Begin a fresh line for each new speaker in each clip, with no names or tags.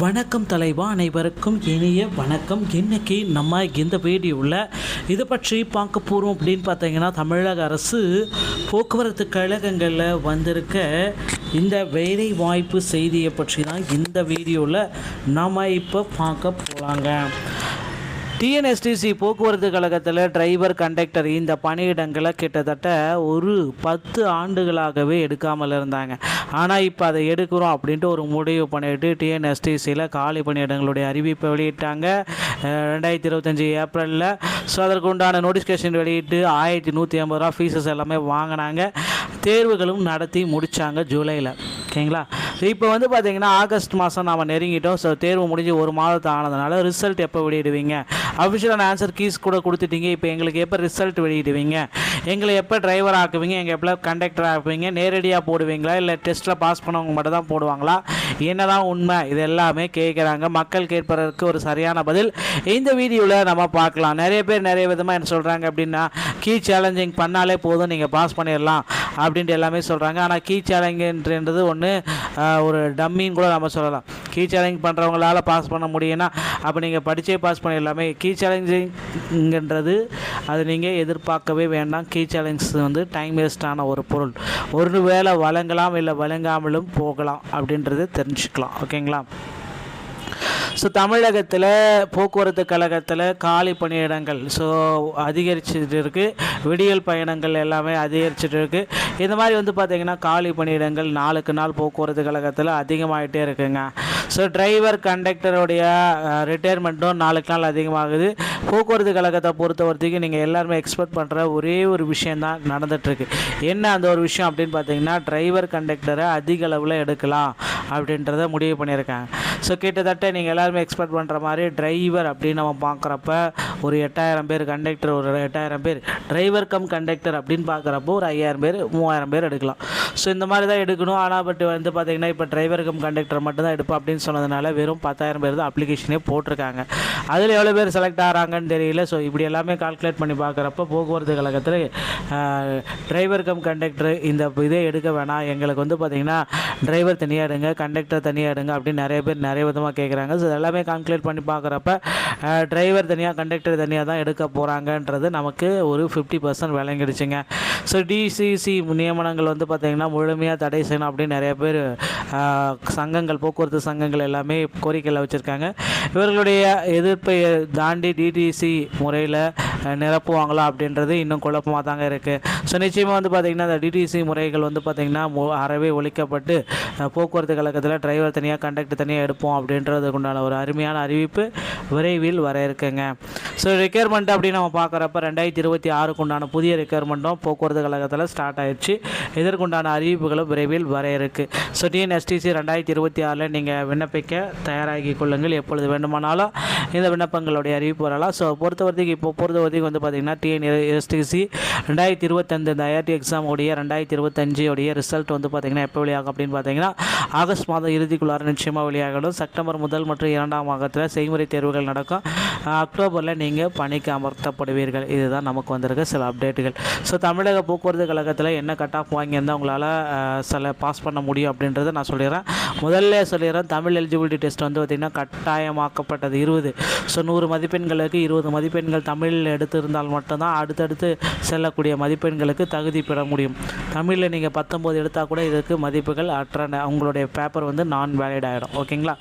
வணக்கம் தலைவா அனைவருக்கும் இனிய வணக்கம். இன்னைக்கு நம்ம இந்த வீடியோவில் இதை பற்றி பார்க்க போகிறோம் அப்படின்னு பார்த்தீங்கன்னா தமிழக அரசு போக்குவரத்து கழகங்களில் வந்திருக்க இந்த வேலை வாய்ப்பு செய்தியை பற்றி தான் இந்த வீடியோவில் நம்ம இப்போ பார்க்க போகலாங்க டிஎன்எஸ்டிசி போக்குவரத்து கழகத்தில் டிரைவர் கண்டக்டர் இந்த பணியிடங்களை கிட்டத்தட்ட ஒரு பத்து ஆண்டுகளாகவே எடுக்காமல் இருந்தாங்க. ஆனால் இப்போ அதை எடுக்கிறோம் அப்படின்ட்டு ஒரு முடிவு பண்ணிட்டு டிஎன்எஸ்டிசியில் காலி பணியிடங்களுடைய அறிவிப்பை வெளியிட்டாங்க. ரெண்டாயிரத்தி இருபத்தஞ்சி ஏப்ரலில். ஸோ அதற்கு உண்டான நோட்டிஃபிகேஷன் வெளியிட்டு ஆயிரத்தி நூற்றி ஐம்பது ரூபா ஃபீஸஸ் எல்லாமே வாங்கினாங்க. தேர்வுகளும் நடத்தி முடித்தாங்க ஜூலையில் ஓகேங்களா? ஸோ இப்போ வந்து பார்த்தீங்கன்னா ஆகஸ்ட் மாதம் நாம் நெருங்கிட்டோம். ஸோ தேர்வு முடிஞ்சு ஒரு மாதத்தை ஆனதுனால ரிசல்ட் எப்போ வெளியிடுவீங்க? அஃபிஷியலான ஆன்சர் கீஸ் கூட கொடுத்துட்டீங்க. இப்போ எங்களுக்கு எப்போ ரிசல்ட் வெளியிடுவீங்க? எங்களை எப்போ டிரைவர் ஆக்குவீங்க எங்கள் எப்போ கண்டக்டர் ஆக்குவீங்க நேரடியாக போடுவீங்களா இல்லை டெஸ்ட்டில் பாஸ் பண்ணவங்க மட்டும் தான் போடுவாங்களா? என்னதான் உண்மை இது எல்லாமே கேட்குறாங்க. மக்கள் கேட்பதற்கு ஒரு சரியான பதில். இந்த வீடியோவில் நம்ம பார்க்கலாம். நிறைய பேர் நிறைய விதமாக என்ன சொல்கிறாங்க அப்படின்னா கீ சேலஞ்சிங் பண்ணாலே போதும் நீங்கள் பாஸ் பண்ணிடலாம் அப்படின்ட்டு எல்லாமே சொல்கிறாங்க ஆனால் கீ சேலஞ்சுன்றது ஒன்று ஒரு டம்மின்னு கூட நம்ம சொல்லலாம். கீ சேலஞ்ச் பண்ணுறவங்களால பாஸ் பண்ண முடியும்னா அப்போ நீங்கள் படித்தே பாஸ் பண்ணிடலாமே. கீ சேலஞ்சிங்ன்றது அது நீங்கள் எதிர்பார்க்கவே வேண்டாம். கீ சேலஞ்ச் வந்து டைம் வேஸ்டான ஒரு பொருள். ஒரு வேளை வழங்கலாம் இல்லை வழங்காமலும் போகலாம் அப்படின்றது தெரிஞ்சுக்கலாம். ஓகேங்களா? ஸோ தமிழகத்தில் போக்குவரத்து கழகத்தில் காலி பணியிடங்கள் ஸோ அதிகரிச்சுட்டு இருக்குது விடியல் பயணங்கள் எல்லாமே அதிகரிச்சுட்டு இருக்குது இந்த மாதிரி வந்து பார்த்திங்கன்னா காலி பணியிடங்கள் நாளுக்கு நாள் போக்குவரத்து கழகத்தில் அதிகமாகிட்டே இருக்குங்க. ஸோ டிரைவர் கண்டக்டருடைய ரிட்டையர்மெண்ட்டும் நாளுக்கு நாள் அதிகமாகுது. போக்குவரத்து கழகத்தை பொறுத்த வரைக்கும் நீங்கள் எல்லாருமே எக்ஸ்பெக்ட் பண்ணுற ஒரே ஒரு விஷயந்தான் நடந்துகிட்ருக்கு என்ன அந்த ஒரு விஷயம் அப்படின்னு பார்த்தீங்கன்னா டிரைவர் கண்டக்டரை அதிக அளவில் எடுக்கலாம் அப்படின்றத முடிவு பண்ணியிருக்காங்க. ஸோ கிட்டத்தட்ட நீங்கள் எல்லாருமே எக்ஸ்பெக்ட் பண்ணுற மாதிரி டிரைவர் அப்படின்னு நம்ம பார்க்குறப்ப ஒரு எட்டாயிரம் பேர் கண்டக்டர் ஒரு எட்டாயிரம் பேர் டிரைவர் கம் கண்டக்டர் அப்படின்னு பார்க்குறப்போ ஒரு ஐயாயிரம் பேர் மூவாயிரம் பேர் எடுக்கலாம். ஸோ இந்த மாதிரி தான் எடுக்கணும். ஆனால் பட் வந்து பார்த்திங்கன்னா இப்போ டிரைவர் கம் கண்டக்டர் மட்டும் தான் எடுப்போம் அப்படின்னு சொன்னதுனால வெறும் பத்தாயிரம் பேர் தான் அப்ளிகேஷனே போட்டிருக்காங்க. அதில் எவ்வளோ பேர் செலக்ட் ஆகிறாங்கன்னு தெரியல. ஸோ இப்படி எல்லாமே கால்குலேட் பண்ணி பார்க்குறப்ப போக்குவரத்து கழகத்தில் டிரைவர் கம் கண்டக்டர் இந்த இதே எடுக்க வேணாம். எங்களுக்கு வந்து பார்த்திங்கன்னா டிரைவர் தனியாக எடுங்க கண்டக்டர் தனியாக எடுங்க அப்படின்னு நிறைய பேர் நிறைய விதமாக கேட்குறாங்க ஸோ எல்லாமே கால்குலேட் பண்ணி பார்க்குறப்ப டிரைவர் தனியாக கண்டக்டர் தனியாக தான் எடுக்க போகிறாங்கன்றது நமக்கு ஒரு ஃபிஃப்டி பர்சன்ட் விளங்கிடுச்சுங்க. ஸோ டிசிசி நியமனங்கள் வந்து பார்த்திங்கன்னா முழுமையாக தடை செய்யணும் அப்படின்னு நிறைய பேர் சங்கங்கள் போக்குவரத்து சங்கங்கள் எல்லாமே கோரிக்கையில் வச்சுருக்காங்க. இவர்களுடைய எதிர்ப்பை தாண்டி டிடிசி முறையில் நிரப்புவாங்களா அப்படின்றது இன்னும் குழப்பமாக தாங்க இருக்குது ஸோ நிச்சயமாக வந்து பார்த்திங்கன்னா இந்த டிடிசி முறைகள் வந்து பார்த்திங்கன்னா அறவே ஒழிக்கப்பட்டு போக்குவரத்து கழகத்தில் டிரைவர் தனியாக கண்டக்டர் தனியாக எடுப்போம் அப்படின்றதுக்கு அப்படின்றதுக்குண்டான ஒரு அருமையான அறிவிப்பு விரைவில் வர இருக்குங்க. ஸோ ரெக்யர்மெண்ட் அப்படின்னு நம்ம பார்க்குறப்ப ரெண்டாயிரத்தி இருபத்தி ஆறுக்கு உண்டான புதிய ரெக்யர்மெண்ட்டும் போக்குவரத்து கழகத்தில் ஸ்டார்ட் ஆயிடுச்சு. இதற்குண்டான அறிவிப்புகளும் விரைவில் வர இருக்கு. ஸோ டிஎன்எஸ்டிசி ரெண்டாயிரத்தி இருபத்தி ஆறில் நீங்கள் விண்ணப்பிக்க தயாராகி கொள்ளுங்கள். எப்பொழுது வேண்டுமானாலும் இந்த விண்ணப்பங்களுடைய அறிவிப்பு வரலாம். ஸோ பொறுத்தவரைக்கும் இப்போ பொறுத்த வரைக்கும் வந்து பார்த்திங்கன்னா டிஎன்எஸ்டிசி ரெண்டாயிரத்தி இருபத்தஞ்சு இந்த ஐஆர்டி எக்ஸாமுடைய ரெண்டாயிரத்தி இருபத்தஞ்சு உடைய ரிசல்ட் வந்து பார்த்திங்கன்னா எப்போ வெளியாகும் அப்படின்னு பார்த்தீங்கன்னா ஆகஸ்ட் மாதம் இறுதிக்குள்ளார நிச்சயமாக வெளியாகணும். செப்டம்பர் முதல் மற்றும் இரண்டாம் மாதத்தில் செய்முறை தேர்வுகள் நடக்கும். அக்டோபரில் நீங்கள் பணிக்கு அமர்த்தப்படுவீர்கள். இதுதான் நமக்கு வந்திருக்க சில அப்டேட்டுகள் ஸோ தமிழக போக்குவரத்து கழகத்தில் என்ன கட் ஆஃப் வாங்கியிருந்தால் உங்களால் சில பாஸ் பண்ண முடியும் அப்படின்றத நான் சொல்லிடுறேன். முதல்ல சொல்லிடுறேன் தமிழ் எலிஜிபிலிட்டி டெஸ்ட் வந்து பார்த்திங்கன்னா கட்டாயமாக்கப்பட்டது இருபது. ஸோ நூறு மதிப்பெண்களுக்கு இருபது மதிப்பெண்கள் தமிழில் எடுத்திருந்தால் மட்டும்தான் அடுத்தடுத்து செல்லக்கூடிய மதிப்பெண்களுக்கு தகுதி பெற முடியும். தமிழில் நீங்கள் பத்தொம்போது எடுத்தால் கூட இதுக்கு மதிப்புகள் அற்ற உங்களுடைய பேப்பர் வந்து நான் வேலிட் ஆகிடும் ஓகேங்களா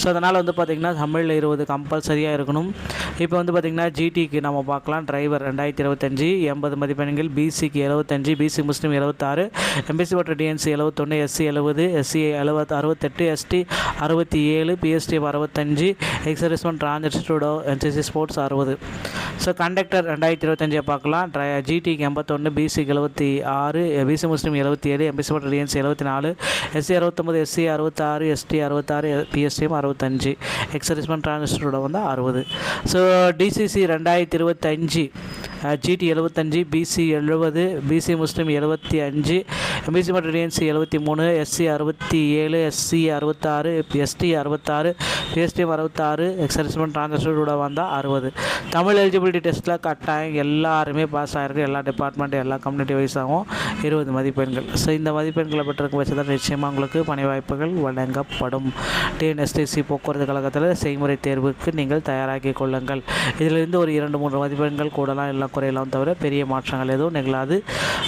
ஸோ அதனால் வந்து பார்த்திங்கன்னா தமிழில் இருபது கம்பல்சரியாக இருக்கணும். இப்போ வந்து பார்த்திங்கன்னா பார்த்திங்கன்னா ஜிடிக்கு நம்ம பார்க்கலாம். டிரைவர் ரெண்டாயிரத்தி இருபத்தஞ்சி எண்பது மதிப்பெண்கள். பிசிக்கு எழுபத்தஞ்சி பிசி முஸ்லீம் எழுபத்தாறு எம்பிசி மற்றும் டிஎன்சி எழுபத்தொன்று எஸ்சி எழுபது எஸ்சி எழுபத் அறுபத்தெட்டு எஸ்டி அறுபத்தி ஏழு பிஎஸ்டி அறுபத்தஞ்சு ex servicemen transgender NCC sports அறுபது ஸோ கண்டக்டர் ரெண்டாயிரத்தி இருபத்தஞ்சியை பார்க்கலாம். ட்ரை ஜிடிக்கு எண்பத்தொன்று பிசிக்கு எழுபத்தி ஆறு பிசி முஸ்லீம் எழுபத்தி ஏழு எம்பிசி மற்றும் டிஎன்சி எழுபத்தி நாலு எஸ்சி அறுபத்தொம்பது எஸ்சி அறுபத்தாறு எஸ்டி அறுபத்தாறு பிஎஸ்டிஎம் அறுபத்தஞ்சு எக்ஸர்விஸ்மெண்ட் டிரான்ஜெஸ்டரோட வந்து அறுபது ஸோ டிசி ஐசிசி ரெண்டாயிரத்தி இருபத்தஞ்சி ஜிடி எழுபத்தஞ்சு பிசி எழுபது பிசி முஸ்லீம் எழுபத்தி அஞ்சு பிசி மற்றும் டிஎன்சி எழுபத்தி மூணு எஸ்சி அறுபத்தி ஏழு எஸ்சி அறுபத்தாறு எஸ்டி அறுபத்தாறு பிஎஸ்டிஎம் அறுபத்தாறு எக்ஸர்ஸ்மெண்ட் ட்ரான்ஸ்ஃபரோட வந்தால் அறுபது. தமிழ் எலிஜிபிலிட்டி டெஸ்ட்டில் கட்டாயம் எல்லாருமே பாஸ் ஆகிருக்கு எல்லா டிபார்ட்மெண்ட் எல்லா கம்யூனிட்டி வைஸாகவும் இருபது மதிப்பெண்கள். ஸோ இந்த மதிப்பெண்களை பெற்றிருக்கும் பட்சத்தில் நிச்சயமாக உங்களுக்கு பணி வாய்ப்புகள் வழங்கப்படும் டிஎன்எஸ்டிசி போக்குவரத்து கழகத்தில் செய்முறை தேர்வுக்கு நீங்கள் தயாராகி கொள்ளுங்கள். இதிலிருந்து ஒரு இரண்டு மூன்று மதிப்பெண்கள் கூடலாம் எல்லாம் குறையலாம் தவிர பெரிய மாற்றங்கள் எதுவும் நிகழாது.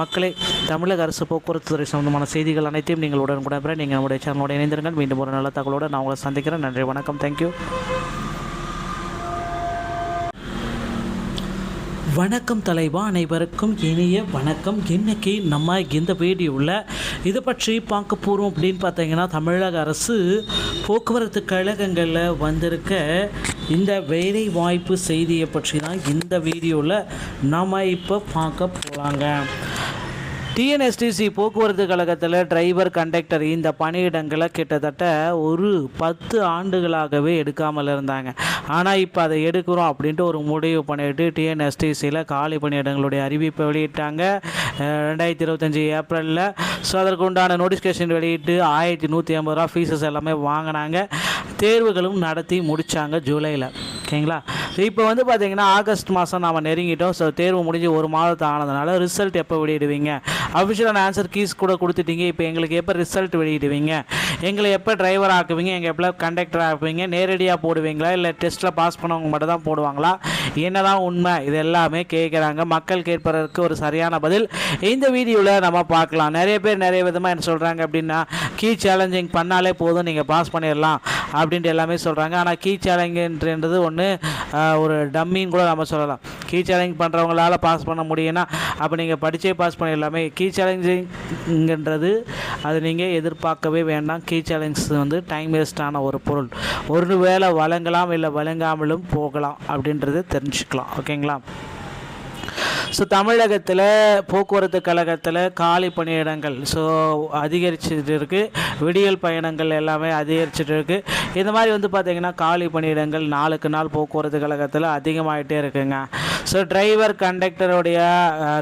மக்களை தமிழக அரசு போக்குவரத்து துறை சம்பந்தமான செய்திகள் அனைத்தையும் நீங்கள் உடனுக்குடன் பெற நீங்கள் நம்முடைய சேனலோட இணைந்திருங்கள். மீண்டும் ஒரு நல்ல தகவலோடு நான் உங்களை சந்திக்கிறேன். நன்றி வணக்கம். தேங்க்யூ வணக்கம் தலைவா அனைவருக்கும் இனிய வணக்கம். இன்னைக்கு நம்ம இந்த வீடியோவில் இதை பற்றி பார்க்க போகிறோம் அப்படின்னு பார்த்தீங்கன்னா தமிழக அரசு போக்குவரத்து கழகங்களில் வந்திருக்க இந்த வேலை வாய்ப்பு செய்தியை பற்றி தான் இந்த வீடியோவில் நாம் இப்போ பார்க்க போகலாங்க டிஎன்எஸ்டிசி போக்குவரத்து கழகத்தில் டிரைவர் கண்டக்டர் இந்த பணியிடங்களை கிட்டத்தட்ட ஒரு பத்து ஆண்டுகளாகவே எடுக்காமல் இருந்தாங்க. ஆனால் இப்போ அதை எடுக்கிறோம் அப்படின்ட்டு ஒரு முடிவு பண்ணிட்டு டிஎன்எஸ்டிசியில் காலி பணியிடங்களுடைய அறிவிப்பை வெளியிட்டாங்க. ரெண்டாயிரத்தி இருபத்தஞ்சி ஏப்ரலில். ஸோ அதற்கு உண்டான நோட்டிஃபிகேஷன் வெளியிட்டு ஆயிரத்தி நூற்றி ஐம்பது ரூபா ஃபீஸஸ் எல்லாமே வாங்கினாங்க. தேர்வுகளும் நடத்தி முடித்தாங்க ஜூலையில் ஓகேங்களா? இப்போ வந்து பார்த்திங்கன்னா ஆகஸ்ட் மாதம் நாம் நெருங்கிட்டோம். ஸோ தேர்வு முடிஞ்சு ஒரு மாதத்தை ஆனதுனால ரிசல்ட் எப்போ வெளியிடுவீங்க? அஃபிஷியலான ஆன்சர் கீஸ் கூட கொடுத்துட்டீங்க. இப்போ எங்களுக்கு எப்போ ரிசல்ட் வெளியிடுவீங்க? எங்களை எப்போ டிரைவர் ஆக்குவீங்க? எங்கள் எப்போ கண்டக்டர் ஆக்குவீங்க? நேரடியாக போடுவீங்களா? இல்லை டெஸ்ட்டில் பாஸ் பண்ணவங்க மட்டும் தான் போடுவாங்களா? என்னதான் உண்மை. இது எல்லாமே கேட்குறாங்க மக்கள் கேட்பதற்கு ஒரு சரியான பதில். இந்த வீடியோவில் நம்ம பார்க்கலாம். நிறைய பேர் நிறைய விதமாக என்ன சொல்கிறாங்க அப்படின்னா கீ சேலஞ்சிங் பண்ணாலே போதும். நீங்கள் பாஸ் பண்ணிடலாம். அப்படின்ட்டு எல்லாமே சொல்கிறாங்க ஆனால் கீ சேலஞ்சுன்றது ஒன்று ஒரு டம்மின்னு கூட நம்ம சொல்லலாம். கீ சேலஞ்ச் பண்ணுறவங்களால பாஸ் பண்ண முடியும்னா அப்போ நீங்கள் படித்தே பாஸ் பண்ணிடலாமே. கீ சேலஞ்சிங்கிறது அது நீங்கள் எதிர்பார்க்கவே வேண்டாம். கீ சேலஞ்ச் வந்து டைம் வேஸ்டான ஒரு பொருள். ஒரு வேளை வழங்கலாம் இல்லை வழங்காமலும் போகலாம் அப்படின்றத தெரிஞ்சுக்கலாம். ஓகேங்களா ஸோ தமிழகத்தில் போக்குவரத்து கழகத்தில் காலி பணியிடங்கள் ஸோ அதிகரிச்சுட்டு இருக்குது விடியல் பயணங்கள் எல்லாமே அதிகரிச்சுட்டு இருக்குது இந்த மாதிரி வந்து பார்த்திங்கன்னா காலி பணியிடங்கள் நாளுக்கு நாள் போக்குவரத்து கழகத்தில் அதிகமாகிட்டே இருக்குங்க. ஸோ டிரைவர் கண்டக்டருடைய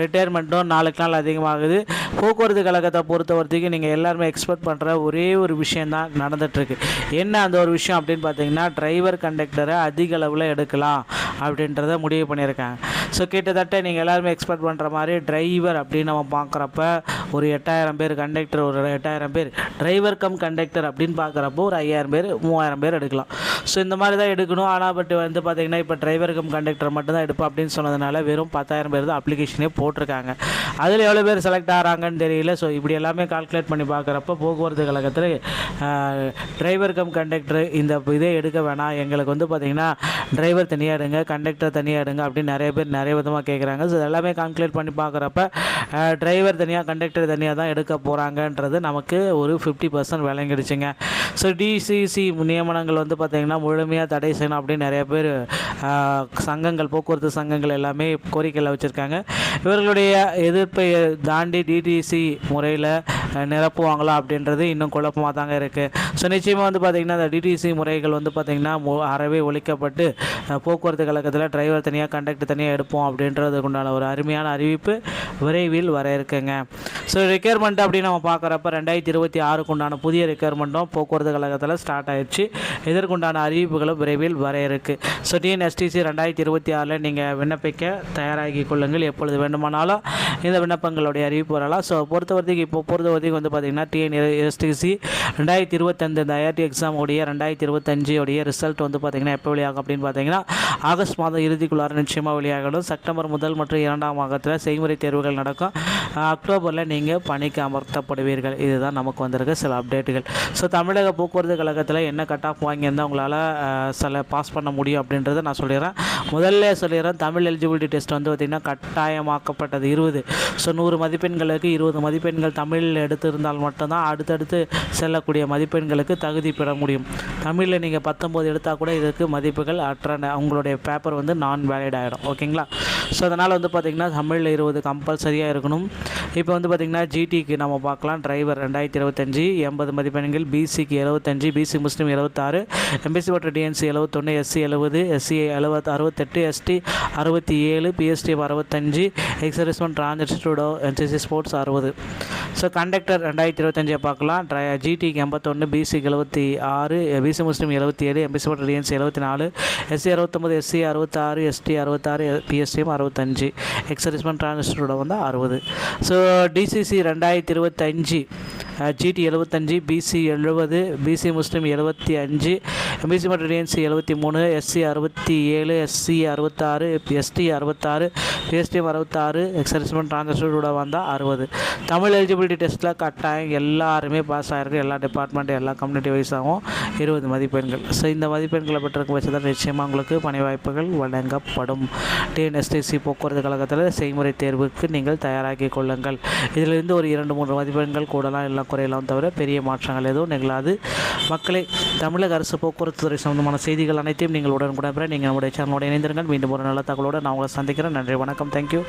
ரிட்டையர்மெண்ட்டும் நாளுக்கு நாள் அதிகமாகுது. போக்குவரத்து கழகத்தை பொறுத்த வரைக்கும் நீங்கள் எல்லாருமே எக்ஸ்பெக்ட் பண்ணுற ஒரே ஒரு விஷயந்தான் நடந்துகிட்ருக்கு என்ன அந்த ஒரு விஷயம் அப்படின்னு பார்த்தீங்கன்னா டிரைவர் கண்டக்டரை அதிக அளவில் எடுக்கலாம் அப்படின்றத முடிவு பண்ணியிருக்காங்க. ஸோ கிட்டத்தட்ட நீங்கள் எல்லாருமே எக்ஸ்பெக்ட் பண்ணுற மாதிரி டிரைவர் அப்படின்னு நம்ம பார்க்குறப்ப ஒரு எட்டாயிரம் பேர் கண்டக்டர் ஒரு எட்டாயிரம் பேர் டிரைவர் கம் கண்டக்டர் அப்படின்னு பார்க்குறப்போ ஒரு ஐயாயிரம் பேர் மூவாயிரம் பேர் எடுக்கலாம். ஸோ இந்த மாதிரி தான் எடுக்கணும். ஆனால் பட் வந்து பார்த்திங்கன்னா இப்போ டிரைவர் கம் கண்டக்டர் மட்டும் தான் எடுப்போம் அப்படின்னு சொன்னதுனால வெறும் பத்தாயிரம் பேர் தான் அப்ளிகேஷனே போட்டிருக்காங்க. அதில் எவ்வளோ பேர் செலக்ட் ஆகிறாங்கன்னு தெரியல. ஸோ இப்படி எல்லாமே கால்குலேட் பண்ணி பார்க்குறப்ப போக்குவரத்து கழகத்தில் டிரைவர் கம் கண்டக்டர் இந்த இதே எடுக்க வேணாம். எங்களுக்கு வந்து பார்த்திங்கன்னா டிரைவர் தனியாக எடுங்க கண்டக்டர் தனியாக எடுங்க அப்படின்னு நிறைய பேர் நிறைய விதமாக கேட்குறாங்க ஸோ எல்லாமே கால்குலேட் பண்ணி பார்க்குறப்ப டிரைவர் தனியாக கண்டக்டர் தனியாக தான் எடுக்க போகிறாங்கன்றது நமக்கு ஒரு ஃபிஃப்டி பர்சன்ட் விளங்கிடுச்சுங்க. ஸோ டிசிசி நியமனங்கள் வந்து பார்த்திங்கன்னா முழுமையாக தடை செய்யணும் அப்படின்னு நிறைய பேர் சங்கங்கள் போக்குவரத்து சங்கங்கள் எல்லாமே கோரிக்கையில் வச்சுருக்காங்க. இவர்களுடைய எதிர்ப்பை தாண்டி டிடிசி முறையில் நிரப்புவாங்களா அப்படின்றது இன்னும் குழப்பமாக தாங்க இருக்குது ஸோ நிச்சயமாக வந்து பார்த்திங்கன்னா இந்த டிடிசி முறைகள் வந்து பார்த்திங்கன்னா அறவே ஒழிக்கப்பட்டு போக்குவரத்து கழகத்தில் டிரைவர் தனியாக கண்டக்டர் தனியாக எடுப்போம் அப்படின்றதுக்கு உண்டான ஒரு அருமையான அறிவிப்பு விரைவில் வர இருக்குங்க. ஸோ ரெக்யர்மெண்ட் அப்படின்னு நம்ம பார்க்குறப்ப ரெண்டாயிரத்தி இருபத்தி ஆறுக்கு உண்டான புதிய ரெக்யர்மெண்ட்டும் போக்குவரத்து கழகத்தில் ஸ்டார்ட் ஆயிடுச்சு. இதற்குண்டான அறிவிப்புகளும் விரைவில் வர இருக்குது ஸோ டிஎன்எஸ்டிசி ரெண்டாயிரத்தி இருபத்தி ஆறில் நீங்கள் விண்ணப்பிக்க தயாராகி கொள்ளுங்கள். எப்பொழுது வேண்டுமானாலும் இந்த விண்ணப்பங்களுடைய அறிவிப்பு வரலாம். ஸோ பொறுத்த வரைக்கும் இப்போ பொறுத்த வரைக்கும் வந்து பார்த்திங்கன்னா டிஎன்எஸ்டிசி ரெண்டாயிரத்தி இருபத்தஞ்சு இந்த ஐஆர்டி எக்ஸாம் உடைய ரெண்டாயிரத்தி இருபத்தஞ்சு உடைய ரிசல்ட் வந்து பார்த்திங்கன்னா எப்போ வெளியாகும் அப்படின்னு பார்த்தீங்கன்னா ஆகஸ்ட் மாதம் இறுதிக்குள்ளார நிச்சயமாக வெளியாகிடும் செப்டம்பர் முதல் மற்றும் இரண்டாம் மாதத்தில் செய்முறை தேர்வுகள் நடக்கும். அக்டோபரில் நீங்கள் பணிக்கு அமர்த்தப்படுவீர்கள். இதுதான் நமக்கு வந்திருக்க சில அப்டேட்டுகள் ஸோ தமிழக போக்குவரத்து கழகத்தில் என்ன கட் ஆஃப் வாங்கியிருந்தால் உங்களால் சில பாஸ் பண்ண முடியும் அப்படின்றத நான் சொல்லிடுறேன். முதல்ல சொல்லிடுறேன் தமிழ் எலிஜிபிலிட்டி டெஸ்ட் வந்து பார்த்திங்கன்னா கட்டாயமாக்கப்பட்டது இருபது. ஸோ நூறு மதிப்பெண்களுக்கு இருபது மதிப்பெண்கள் தமிழ் எடுத்திருந்தால் மட்டும்தான் அடுத்தடுத்து செல்லக்கூடிய மதிப்பெண்களுக்கு தகுதி பெற முடியும். தமிழில் நீங்கள் பத்தொம்போது எடுத்தால் கூட இதுக்கு மதிப்புகள் அற்ற உங்களுடைய பேப்பர் வந்து நான் வேலிட் ஆகிடும் ஓகேங்களா ஸோ அதனால் வந்து பார்த்திங்கன்னா தமிழில் இருபது கம்பல்சரியாக இருக்கணும். இப்போ வந்து பார்த்திங்கன்னா ஜிடிக்கு நம்ம பார்க்கலாம். டிரைவர் ரெண்டாயிரத்தி இருபத்தஞ்சி எண்பது மதிப்பெண்கள் பிசிக்கு எழுபத்தஞ்சு பிசி முஸ்லீம் எழுபத்தாறு எம்பிசி மற்றும் டிஎன்சி எழுபத்தொன்று எஸ்சி எழுபது எஸ்சி எழுபத்து அறுபத்தெட்டு எஸ்டி அறுபத்தி ஏழு பிஎஸ்டி அறுபத்தஞ்சு ex servicemen transgender NCC sports அறுபது. ஸோ கண்டக்டர் ரெண்டாயிரத்தி இருபத்தஞ்சியை பார்க்கலாம். ட்ரை ஜிடிக்கு எண்பத்தொன்று பிசிக்கு எழுபத்தி ஆறு பிசி முஸ்லீம் எழுபத்தி ஏழு எம்பிசி மற்றும் டிஎன்சி எழுபத்தி நாலு எஸ்சி அறுபத்தொம்பது எஸ்சி அறுபத்தாறு எஸ்டி அறுபத்தாறு பிஎஸ்டிஎம் அறுபத்தஞ்சு எக்ஸரிஸ்மெண்ட் டிரான்ஜெஸ்டரோட வந்து அறுபது. ஸோ டிசிசி ரெண்டாயிரத்தி இருபத்தஞ்சி ஜிடி எழுபத்தஞ்சி பிசி எழுபது பிசி முஸ்லீம் எழுபத்தி அஞ்சு பிசி மற்றும் டிஎன்சி எழுபத்தி மூணு எஸ்சி அறுபத்தி ஏழு எஸ்சி அறுபத்தாறு எஸ்டி அறுபத்தாறு பிஎஸ்டிஎம் அறுபத்தாறு எக்ஸர்விஸ்மெண்ட் டிரான்ஜெஸ்டரோட வந்தால் அறுபது. தமிழ் எலிஜிபிலிட்டி டெஸ்ட்டில் கட்டாயம் எல்லாருமே பாஸ் ஆகிருக்கு எல்லா டிபார்ட்மெண்ட் எல்லா கம்யூனிட்டி வைஸாகவும் இருபது மதிப்பெண்கள். ஸோ இந்த மதிப்பெண்களை பெற்றிருக்கும் பட்சத்தில் நிச்சயமாக உங்களுக்கு பணி வாய்ப்புகள் வழங்கப்படும். டிஎன்எஸ்டிசி போக்குவரத்து கழகத்தில் செய்முறை தேர்வுக்கு நீங்கள் தயாராகி கொள்ளுங்கள். இதிலிருந்து ஒரு இரண்டு மூன்று மதிப்பெண்கள் கூடலாம் எல்லாம் குறையலாம் தவிர பெரிய மாற்றங்கள் எதுவும் நிகழாது. மக்களை தமிழக அரசு போக்குவரத்து போக்குவரத்துறை சம்பந்தமான செய்திகள் அனைத்தையும் நீங்கள் உடனுக்குடன் நீங்கள் நம்முடைய சேனலோட இணைந்திருங்கள். மீண்டும் ஒரு நல்ல தகவலோடு நான் உங்களை சந்திக்கிறேன். நன்றி வணக்கம். தேங்க்யூ